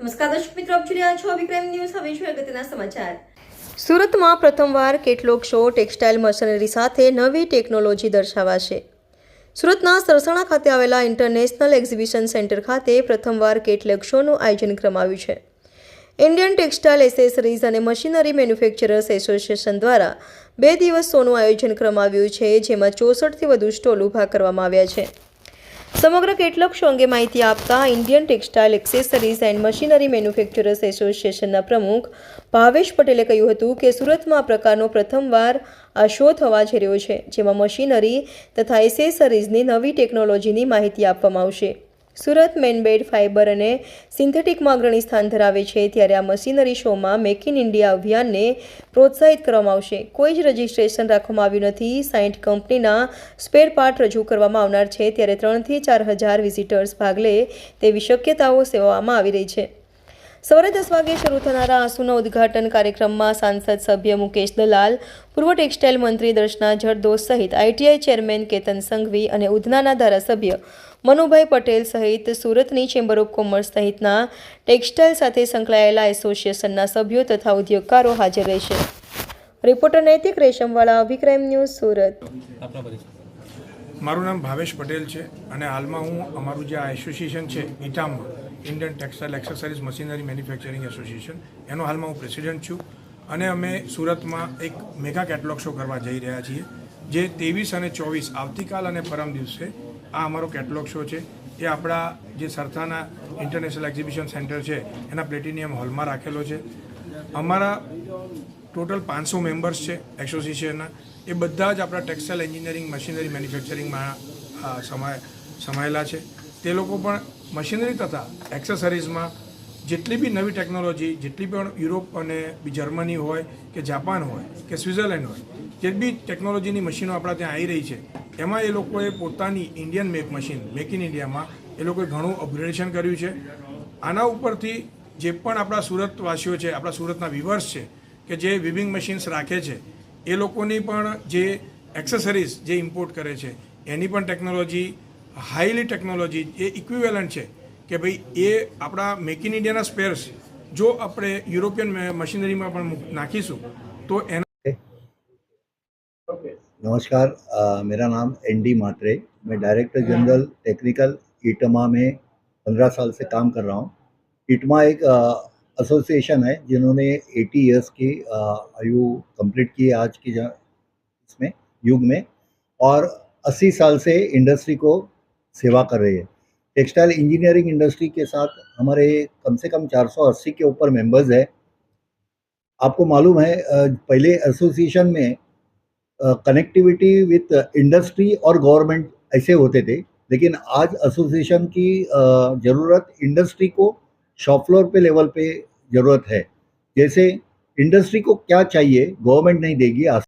નમસ્કાર દર્શક મિત્રો, આપ જોઈ રહ્યા છો વિક્રમ ન્યૂઝ. હવે જોઈએ અગત્યના સમાચાર. સુરતમાં પ્રથમવાર કેટલોક શો ટેક્સટાઇલ મશીનરી સાથે નવી ટેકનોલોજી દર્શાવાશે. સુરતના સરસાણા ખાતે આવેલા ઇન્ટરનેશનલ એક્ઝિબિશન સેન્ટર ખાતે પ્રથમવાર કેટલેક શોનું આયોજન કરવામાં છે. ઇન્ડિયન ટેક્સટાઇલ એસેસરીઝ અને મશીનરી મેન્યુફેક્ચરર્સ એસોસિએશન દ્વારા બે દિવસ શોનું આયોજન કરવામાં આવ્યું છે, જેમાં ચોસઠથી વધુ સ્ટોલ ઊભા કરવામાં આવ્યા છે. સમગ્ર કેટલોક અંગે માહિતી આપતા Indian textile accessories and machinery manufacturers એસોસિએશનના પ્રમુખ ભાવેશ પટેલે કહ્યું હતું કે સુરતમાં આ પ્રકારનો પ્રથમવાર આ શો થવા જઈ રહ્યો છે, જેમાં મશીનરી તથા એસેસરીઝની નવી ટેકનોલોજીની માહિતી આપવામાં આવશે. સુરત મેનબેડ ફાઇબર અને સિન્થેટિકમાં અગ્રણી સ્થાન ધરાવે છે, ત્યારે આ મશીનરી શોમાં મેક ઇન ઇન્ડિયા અભિયાનને પ્રોત્સાહિત કરવામાં આવશે. કોઈ જ રજિસ્ટ્રેશન રાખવામાં આવ્યું નથી. સાઠ કંપનીના સ્પેર પાર્ટ રજૂ કરવામાં આવનાર છે, ત્યારે ત્રણથી ચાર હજાર વિઝિટર્સ ભાગ લે તેવી શક્યતાઓ સેવામાં આવી રહી છે. સવારે દસ વાગે શરૂ થનારા આંસુના ઉદ્ઘાટન કાર્યક્રમમાં સાંસદ સભ્ય મુકેશ દલાલ, પૂર્વ ટેક્સટાઇલ મંત્રી દર્શના જરદોસ સહિત આઈટીઆઈ ચેરમેન કેતન સંઘવી અને ઉધનાના ધારાસભ્ય મનુભાઈ પટેલ સહિત સુરતની ચેમ્બર ઓફ કોમર્સ સહિતના ટેક્સટાઇલ સાથે સંકળાયેલા એસોસિએશનના સભ્યો તથા ઉદ્યોગકારો હાજર રહેશે. રિપોર્ટર નૈતિક રેશમવાળા અભિક્રમ ન્યૂઝ સુરત. મારું નામ ભાવેશ પટેલ છે અને હાલમાં હું અમારું જે આ એસોસિએશન છે ઇટામમાં Indian textile accessories machinery manufacturing association એનો હાલમાં હું પ્રેસિડેન્ટ છું અને અમે સુરતમાં એક મેગા કેટલોગ શો કરવા જઈ રહ્યા છીએ, જે ત્રેવીસ અને ચોવીસ આવતીકાલ અને પરમ દિવસે આ અમારો કેટલોગ શો છે. એ આપણા જે સરથાના ઇન્ટરનેશનલ એક્ઝિબિશન સેન્ટર છે, એના પ્લેટિનિયમ હોલમાં રાખેલો છે. અમારા ટોટલ પાંચસો મેમ્બર્સ છે એસોસિએશનના. એ બધા જ આપણા ટેક્સટાઇલ એન્જિનિયરિંગ, મશીનરી મેન્યુફેક્ચરિંગમાં સમાય સમાયેલા છે. તે લોકો પણ મશીનરી તથા એક્સેસરીઝમાં જેટલી બી નવી ટેકનોલોજી, જેટલી પણ યુરોપ અને જર્મની હોય કે જાપાન હોય કે સ્વિટ્ઝરલેન્ડ હોય, જે બી ટેકનોલોજીની મશીનો આપણા ત્યાં આવી રહી છે, એમાં એ લોકોએ પોતાની Indian make machine, make in ઇન્ડિયામાં એ લોકોએ ઘણું અપગ્રેડેશન કર્યું છે. આના ઉપરથી જે પણ આપણા સુરતવાસીઓ છે આપણા સુરતના વિવર્સ છે કે જે વિવિંગ મશીન્સ રાખે છે એ લોકોની પણ જે એક્સેસરીઝ જે ઇમ્પોર્ટ કરે છે એની પણ ટેકનોલોજી હાઈલી ટેકનોલોજી એ ઇક્વિવેલન્ટ છે કે ભાઈ એ આપણા મેક ઇન ઇન્ડિયાના સ્પેર્સ જો આપણે યુરોપિયન મશીનરીમાં પણ મૂક- નાખીશું તો એના नमस्कार अ, मेरा नाम एन डी मात्रे मैं डायरेक्टर जनरल टेक्निकल ईटमा में पंद्रह साल से काम कर रहा हूँ ईटमा एक एसोसिएशन है, जिन्होंने 80 इयर्स की आयु कंप्लीट की आज की इसमें, युग में, और 80 साल से इंडस्ट्री को सेवा कर रही है। टेक्सटाइल इंजीनियरिंग इंडस्ट्री के साथ हमारे कम से कम 480 के ऊपर मेंबर्स है। आपको मालूम है पहले एसोसिएशन में कनेक्टिविटी विथ इंडस्ट्री और गवर्नमेंट ऐसे होते थे, लेकिन आज एसोसिएशन की ज़रूरत इंडस्ट्री को शॉप फ्लोर पे लेवल पे ज़रूरत है जैसे इंडस्ट्री को क्या चाहिए गवर्नमेंट नहीं देगी